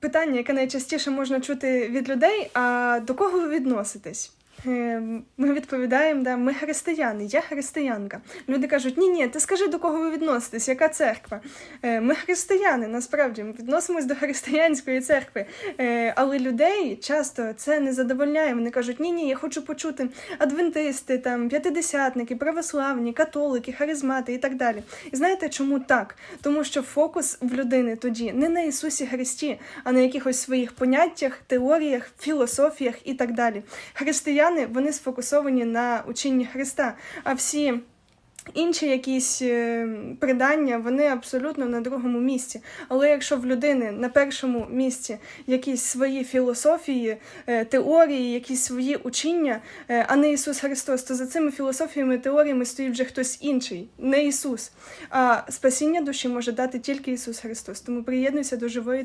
питання, яке найчастіше можна чути від людей: а до кого ви відноситесь? Е, Ми відповідаємо, да, ми християни, я християнка. Люди кажуть, ні, ні, ти скажи, до кого ви відноситесь, яка церква? Е, Ми християни, насправді, ми відносимось до християнської церкви. Е, Але людей часто це не задовольняє. Вони кажуть, ні, ні, я хочу почути адвентисти, там, п'ятидесятники, православні, католики, харизмати і так далі. І знаєте, чому так? Тому що фокус в людини тоді не на Ісусі Христі, а на якихось своїх поняттях, теоріях, філософіях і так далі. Християни вони сфокусовані на ученні Христа, а всі. Інші якісь е, придання, вони абсолютно на другому місці. Але якщо в людини на першому місці якісь свої філософії, е, теорії, якісь свої учіння, е, а не Ісус Христос, то за цими філософіями, теоріями стоїть вже хтось інший, не Ісус. А спасіння душі може дати тільки Ісус Христос. Тому приєднуйся до живої